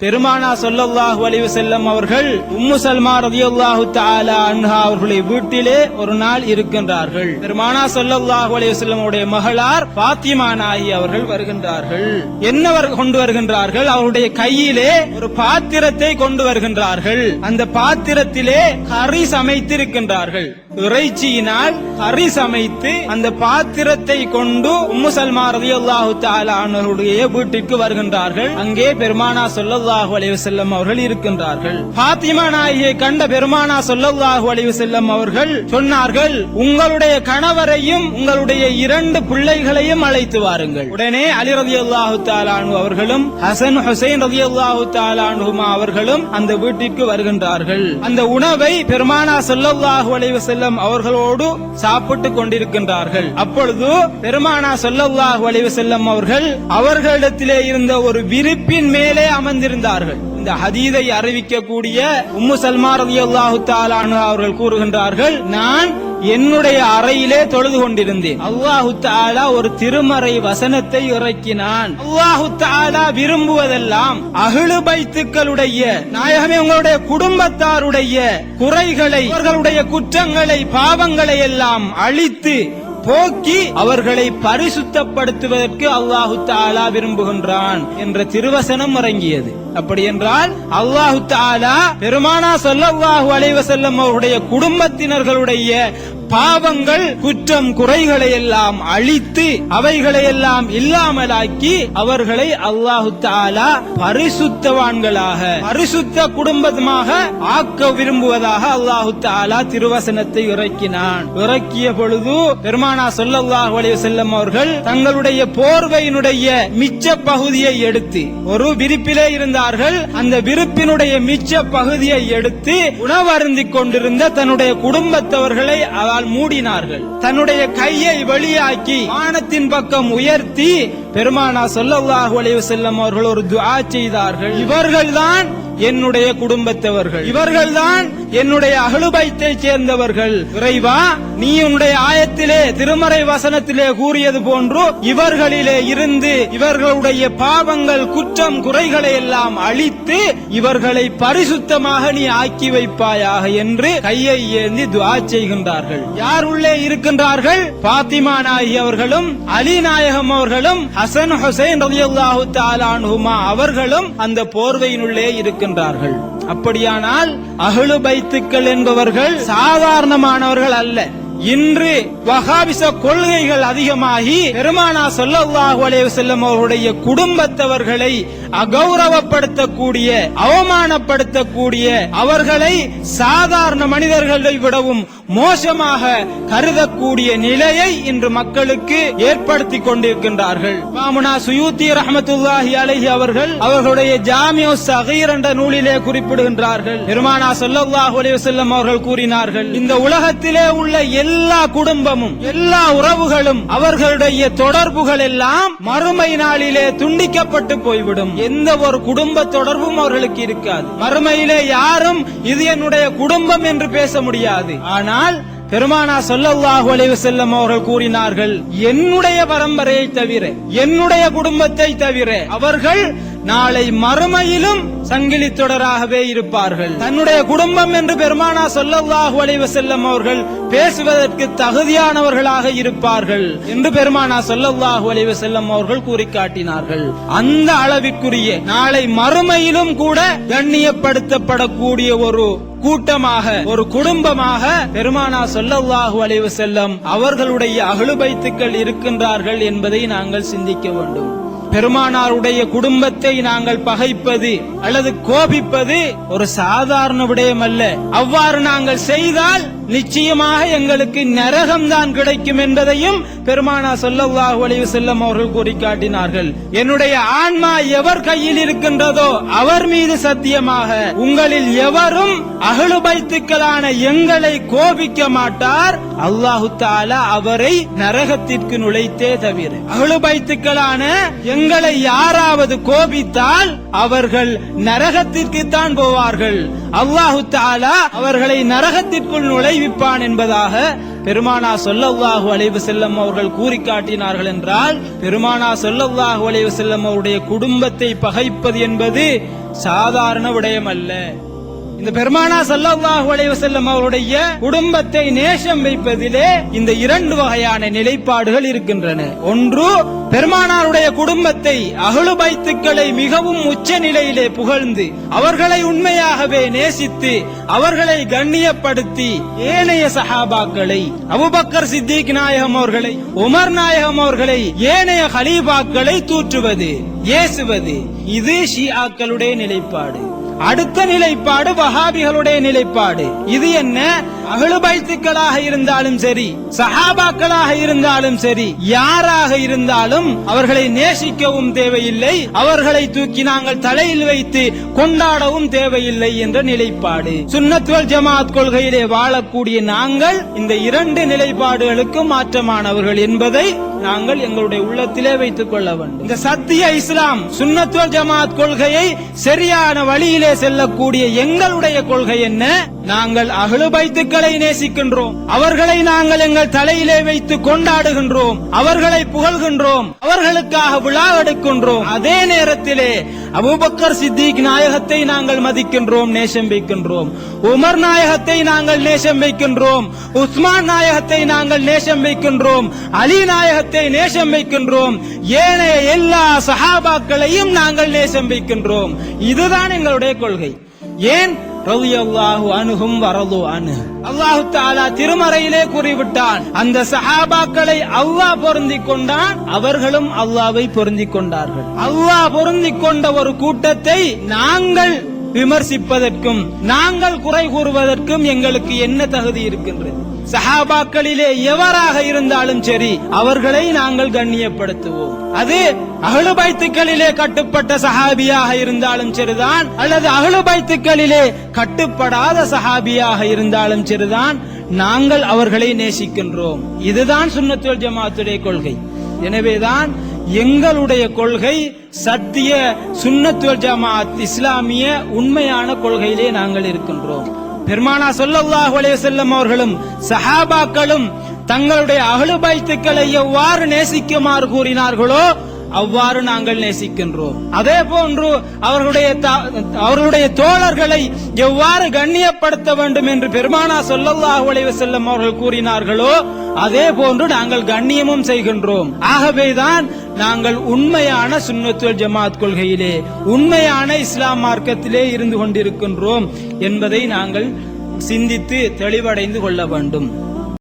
பெருமானா சொல்லல்லாஹு வலிவு செல்லம் அவர்கள் உம்மு சல்மா ரதியுல்லாஹு தாலா அன்ஹா அவர்களை வீட்டிலே ஒரு நாள் இருக்கின்றார்கள். பெருமானா சொல்லல்லாஹு அலைஹி செல்லம் உடைய மகளார் பாத்திமா நாயி அவர்கள் வருகின்றார்கள். என்ன கொண்டு வருகின்றார்கள்? அவருடைய கையிலே ஒரு பாத்திரத்தை கொண்டு வருகின்றார்கள். அந்த பாத்திரத்திலே கறி சமைத்திருக்கின்றார்கள். இறைச்சியினால் கறி சமைத்து அந்த பாத்திரத்தை கொண்டு உம்மு சல்மா ரதியுல்லாஹு தாலா அன்ஹருடைய வீட்டிற்கு வருகின்றார்கள். அங்கே பெருமானா சொல்லல்லாஹு அலைவு செல்லம் அவர்கள் இருக்கின்றார்கள். பாத்திமா நாயகியை கண்ட பெருமானா சொல்லல்லாஹு அலைவு செல்லம் அவர்கள் சொன்னார்கள் உங்களுடைய கணவரையும் உங்களுடைய இரண்டு பிள்ளைகளையும் அழைத்து வாருங்கள். உடனே அலி ரதி அல்லாஹு தாலானு அவர்களும் ஹசன் ஹுசைன் ரதி அல்லாஹு தாலானுமா அவர்களும் அந்த வீட்டிற்கு வருகின்றார்கள். அந்த உணவை பெருமானா சொல்லல்லாஹு அலைவு செல்லம் அவர்களோடு சாப்பிட்டுக் கொண்டிருக்கின்றார்கள். அப்பொழுது பெருமானா சொல்லல்லாஹு அலைவு செல்லம் அவர்கள் அவர்களிடத்திலே இருந்த ஒரு விரிப்பின் மேலே அமர்ந்திருந்த இருந்தார்கள் இந்த ஹதீதை அறிவிக்கக்கூடிய உம்மு சல்மா ரலியல்லாஹு அல்லாஹு அவர்கள் கூறுகின்றார்கள் நான் என்னுடைய அறையிலே தொழுது கொண்டிருந்தேன். அல்லாஹு தாலா ஒரு திருமறை வசனத்தை இறக்கினான். அல்லாஹு தாலா விரும்புவதெல்லாம் அகிழு பைத்துக்களுடைய நாயகமே உங்களுடைய குடும்பத்தாருடைய குறைகளை அவர்களுடைய குற்றங்களை பாவங்களை எல்லாம் அழித்து போக்கி அவர்களை பரிசுத்தப்படுத்துவதற்கு அல்லாஹு தாலா விரும்புகின்றான் என்ற திருவசனம் இறங்கியது. அப்படி என்றால் அல்லாஹு தாலா பெருமானா சொல்லல்லாஹு அலைவசல்லம் அவருடைய குடும்பத்தினர்களுடைய பாவங்கள் குற்றம் குறைகளை எல்லாம் அழித்து அவைகளை எல்லாம் இல்லாமலாக்கி அவர்களை அல்லாஹு தாலா பரிசுத்தவான்களாக பரிசுத்த குடும்பமாக ஆக்க விரும்புவதாக அல்லாஹு தாலா திருவசனத்தை இறக்கினான். இறக்கிய பொழுது பெருமானா சொல்லல்லாஹு செல்லம் அவர்கள் தங்களுடைய போர்வையினுடைய மிச்ச பகுதியை எடுத்து ஒரு விரிப்பிலே இருந்தார்கள். அந்த விருப்பினுடைய மிச்ச பகுதியை எடுத்து உணவருந்திக் கொண்டிருந்த தன்னுடைய குடும்பத்தவர்களை மூடினார்கள். தன்னுடைய கையை வெளியாக்கி வானத்தின் பக்கம் உயர்த்தி பெருமானா சொல்லல்லாஹு அலைஹி வஸல்லம் அவர்கள் ஒரு துஆ செய்தார்கள். இவர்கள்தான் என்னுடைய குடும்பத்தவர்கள். இவர்கள்தான் என்னுடைய அகலுபைத்தை சேர்ந்தவர்கள். இறைவா நீ உன்னுடைய ஆயத்திலே திருமறை வசனத்திலே கூறியது போன்று இவர்களிலே இருந்து இவர்களுடைய பாவங்கள் குற்றம் குறைகளை எல்லாம் அழித்து இவர்களை பரிசுத்தமாக நீ ஆக்கி வைப்பாயாக என்று கையை ஏந்தி துஆ செய்கின்றார்கள். யார் உள்ளே இருக்கின்றார்கள்? பாத்திமா நாயகி அவர்களும் அலி நாயகம் அவர்களும் ஹசன் ஹுசைன் ரலியல்லாஹு தஆலா அன்ஹுமா அவர்களும் அந்த போர்வையினுள்ளே இருக்கின்றார்கள். அப்படியானால் அகழு பைத்துக்கள் என்பவர்கள் சாதாரணமானவர்கள் அல்ல. இன்று வகாபிச கொள்கைகள் அதிகமாகி பெருமானா சொல்லல்லாஹு அலைஹி அவர்களுடைய குடும்பத்தவர்களை அகௌரவப்படுத்தக்கூடிய அவமானப்படுத்தக்கூடிய அவர்களை சாதாரண மனிதர்களை விடவும் மோசமாக கருதக்கூடிய நிலையை இன்று மக்களுக்கு ஏற்படுத்தி கொண்டிருக்கின்றார்கள். மாமுனா சுயூத்தி ரஹமத்துல்லாஹி அலைஹி அவர்கள் அவர்களுடைய ஜாமியோ சகீர் என்ற நூலிலே குறிப்பிடுகின்றார்கள். பெருமானா சொல்லல்லாஹு அலைஹி செல்லும் அவர்கள் கூறினார்கள் இந்த உலகத்திலே உள்ள எல்லா குடும்பமும் எல்லா உறவுகளும் அவர்களுடைய தொடர்புகள் எல்லாம் மறுமை நாளிலே துண்டிக்கப்பட்டு போய்விடும். எந்த ஒரு குடும்ப தொடர்பும் அவர்களுக்கு இருக்காது. மறுமையிலே யாரும் இது என்னுடைய குடும்பம் என்று பேச முடியாது. ஆனால் பெருமானா சொல்லல்லாஹு அலைவு செல்லம் அவர்கள் கூறினார்கள் என்னுடைய பரம்பரையை தவிர என்னுடைய குடும்பத்தை தவிர அவர்கள் நாளை மறுமையிலும் சங்கிலி தொடராகவே இருப்பார்கள். தன்னுடைய குடும்பம் என்று பெருமானா சொல்லல்லாஹு அலைஹி செல்லம் அவர்கள் பேசுவதற்கு தகுதியானவர்களாக இருப்பார்கள் என்று பெருமானா சொல்லல்லாஹு அலைஹி செல்லம் அவர்கள் கூறி காட்டினார்கள் அந்த அளவிற்குரிய நாளை மறுமையிலும் கூட கண்ணியப்படுத்தப்படக்கூடிய ஒரு கூட்டமாக ஒரு குடும்பமாக பெருமானா சொல்லல்லாஹு அலைஹி செல்லம் அவர்களுடைய அகழுபைத்துக்கள் இருக்கின்றார்கள் என்பதை நாங்கள் சிந்திக்க வேண்டும். பெருமானாருடைய குடும்பத்தை நாங்கள் பகைப்பது அல்லது கோபிப்பது ஒரு சாதாரண விடயம் அல்ல அவ்வாறு நாங்கள் செய்தால் நிச்சயமாக எங்களுக்கு நரகம்தான் கிடைக்கும் என்பதையும் பெருமானா சொல்லல்லாஹு அலைஹி வஸல்லம் அவர்கள் கூறி காட்டினார்கள் என்னுடைய ஆன்மா எவர் கையில் இருக்கின்றதோ அவர் மீது சத்தியமாக உங்களில் எவரும் அகழுபைத்துக்களான எங்களை கோபிக்க மாட்டார். அல்லாஹு தாலா அவரை நரகத்திற்கு நுழைத்தே தவிர. அகழுபைத்துக்களான எங்களை யாராவது கோபித்தால் அவர்கள் நரகத்திற்கு தான் போவார்கள். அல்லாஹு தாலா அவர்களை நரகத்திற்குள் நுழை விளைவிப்பான் என்பதாக பெருமானா சொல்லல்லாஹு அலைவு செல்லம் அவர்கள் கூறி காட்டினார்கள் என்றால் பெருமானா சொல்லல்லாஹு அலைவு செல்லம் அவருடைய குடும்பத்தை பகைப்பது என்பது சாதாரண விடயம் அல்ல இந்த பெருமானா சல்லல்லாஹு அலைஹி அவருடைய குடும்பத்தை நேசம் வைப்பதிலே இந்த இரண்டு வகையான நிலைப்பாடுகள் இருக்கின்றன. ஒன்று பெருமானாருடைய குடும்பத்தை அகழு பைத்துக்களை மிகவும் உச்ச நிலையிலே புகழ்ந்து அவர்களை உண்மையாகவே நேசித்து அவர்களை கண்ணியப்படுத்தி ஏனைய சஹாபாக்களை அபுபக்கர் சித்திக் நாயகம் அவர்களை உமர் நாயகம் அவர்களை ஏனைய ஹலீபாக்களை தூற்றுவது ஏசுவது. இது ஷியாக்களுடைய நிலைப்பாடு. அடுத்த நிலைப்பாடு வஹாபிகளுடைய நிலைப்பாடு. இது என்ன? அகழுபைத்துக்களாக இருந்தாலும் சரி சஹாபாக்களாக இருந்தாலும் சரி யாராக இருந்தாலும் அவர்களை நேசிக்கவும் தேவையில்லை அவர்களை தூக்கி நாங்கள் தலையில் வைத்து கொண்டாடவும் தேவையில்லை என்ற நிலைப்பாடு. சுன்னத்வல் ஜமாத் கொள்கையிலே வாழக்கூடிய நாங்கள் இந்த இரண்டு நிலைப்பாடுகளுக்கும் மாற்றமானவர்கள் என்பதை நாங்கள் எங்களுடைய உள்ளத்திலே வைத்துக் கொள்ள வேண்டும். இந்த சத்திய இஸ்லாம் சுன்னத்துவல் ஜமாத் கொள்கையை சரியான வழியிலே செல்லக்கூடிய எங்களுடைய கொள்கை என்ன? நாங்கள் அகழுபைத்துக்களை நேசிக்கின்றோம். அவர்களை நாங்கள் எங்கள் தலையிலே வைத்து கொண்டாடுகின்றோம். அவர்களை புகழ்கின்றோம். அவர்களுக்காக விழா எடுக்கின்றோம். அதே நேரத்திலே அபூபக்கர் சித்திக் நாயகத்தை நாங்கள் மதிக்கின்றோம் நேசம் வைக்கின்றோம். உமர் நாயகத்தை நாங்கள் நேசம் வைக்கின்றோம். உஸ்மான் நாயகத்தை நாங்கள் நேசம் வைக்கின்றோம். அலி நாயகத்தை நேசம் வைக்கின்றோம். ஏனைய எல்லா சஹாபாக்களையும் நாங்கள் நேசம் வைக்கின்றோம். இதுதான் எங்களுடைய கொள்கை. ஏன் அணுகும் அனுகும் வரது அனு அல்லாஹு தாலா திருமறையிலே கூறிவிட்டான். அந்த சஹாபாக்களை அல்லாஹ் பொருந்திக் கொண்டான். அவர்களும் அல்லாவை பொருந்திக் கொண்டார்கள். அல்லாஹ் பொருந்திக் கொண்ட ஒரு கூட்டத்தை நாங்கள் விமர்சிப்பதற்கும் நாங்கள் குறை கூறுவதற்கும் எங்களுக்கு என்ன தகுதி இருக்கின்றது? சஹாபாக்களிலே எவராக இருந்தாலும் சரி அவர்களை நாங்கள் கண்ணியப்படுத்துவோம். அது அகழுபைத்துக்களிலே கட்டுப்பட்ட சஹாபியாக இருந்தாலும் சரிதான் அல்லது அகழுபைத்துக்களிலே கட்டுப்படாத சஹாபியாக இருந்தாலும் சரிதான் நாங்கள் அவர்களை நேசிக்கின்றோம். இதுதான் சுன்னத்துல் ஜமாத்துடைய கொள்கை. எனவேதான் எங்களுடைய கொள்கை சத்திய சுன்னத்துவல் ஜமாத் இஸ்லாமிய உண்மையான கொள்கையிலே நாங்கள் இருக்கின்றோம். பெருமானா சொல்லல்லாஹு அலைஹி அவர்களும் சஹாபாக்களும் தங்களுடைய அகலுபைத்துக்களை எவ்வாறு நேசிக்குமாறு கூறினார்களோ அவ்வாறு நாங்கள் நேசிக்கின்றோம். அதே போன்று அவர்களுடைய அவர்களுடைய தோழர்களை எவ்வாறு கண்ணியப்படுத்த வேண்டும் என்று பெருமானா சொல்லல்லாஹ் அலைஹி அவர்கள் கூறினார்களோ அதே போன்று நாங்கள் கண்ணியமும் செய்கின்றோம். ஆகவேதான் நாங்கள் உண்மையான சுன்னத்துல் ஜமாத் கொள்கையிலே உண்மையான இஸ்லாம் மார்க்கத்திலே இருந்து கொண்டிருக்கின்றோம் என்பதை நாங்கள் சிந்தித்து தெளிவடைந்து கொள்ள வேண்டும்.